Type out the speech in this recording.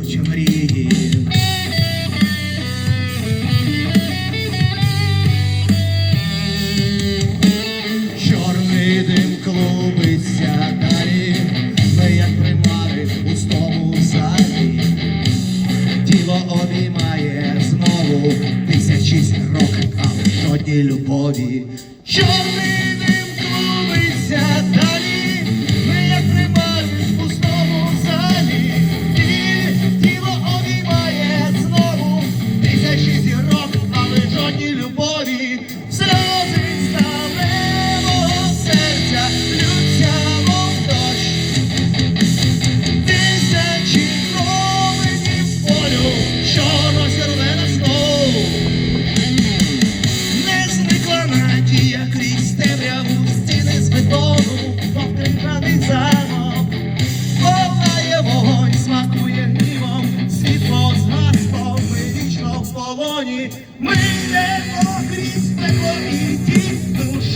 дівча мрії. Чорний дим клубиться далі, ми як примари у стому залі. Тіло обіймає знову тисячі зірок, а жодній любові. Чорний filho Bori долоні, ми йдемо крізь пекло і ті душі.